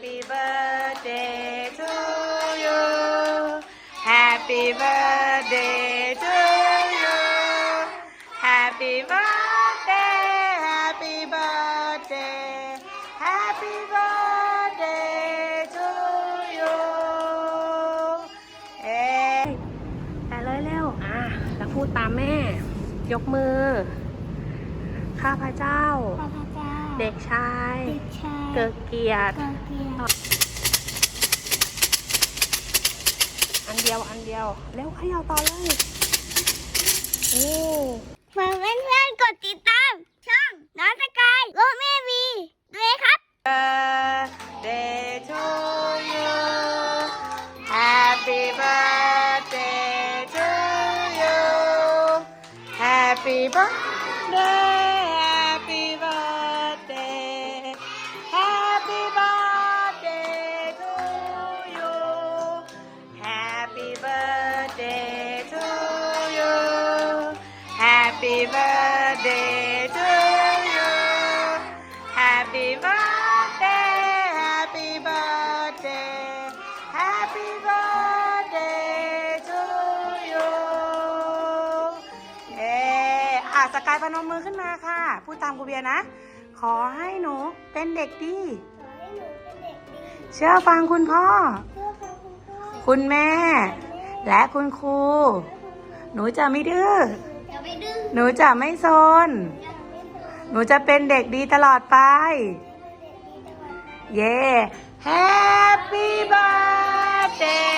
Happy birthday to you Happy birthday to you Happy birthday Happy birthday Happy birthday to you เอ๊ะแต่เลยเร็วอะแล้วพูดตามแม่ ยกมือ ข้าพเจ้า ข้าพเจ้า เด็กชายเด็กชายเกิดเกียรติ เกิดเกียรติอันเดียวอันเดียวเร็วเขย่าต่อเลยโอ้ฝากเพื่อนๆกดติดตาม ช่องน้องสกายโรเมวีด้วยครับ birthday to you Happy birthday to you Happy birthday Happy birthday to you Happy birthday Happy birthday Happy birthday to you เอออะสกายพนมมือขึ้นมาค่ะ พูดตามครูเบียร์นะ ขอให้หนูเป็นเด็กดี ขอให้หนูเป็นเด็กดีเชื่อฟังคุณพ่อ เพื่อฟังคุณพ่อคุณแม่ และคุณครู หนูจะไม่ดื้อ อย่าไปดื้อหนูจะไม่ซน อย่าไม่ดื้อหนูจะเป็นเด็กดีตลอดไป เย้ Happy birthday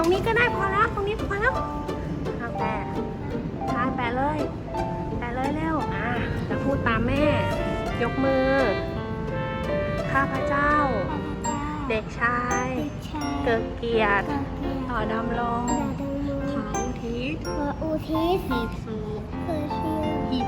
รงนี้ก็ได้พอแล้ว ตรงนี้พอแล้วอะแปะใช่แปะเลย แปะเลยเร็ว อะแล้วพูดตามแม่ ยกมือ ข้าพเจ้า เด็กชายเด็กชายเกิดเกียรติเกิดเกียรติต่อดำรงอย่าดำรงขออุทิศขออุทิศสีสูเพื่อชี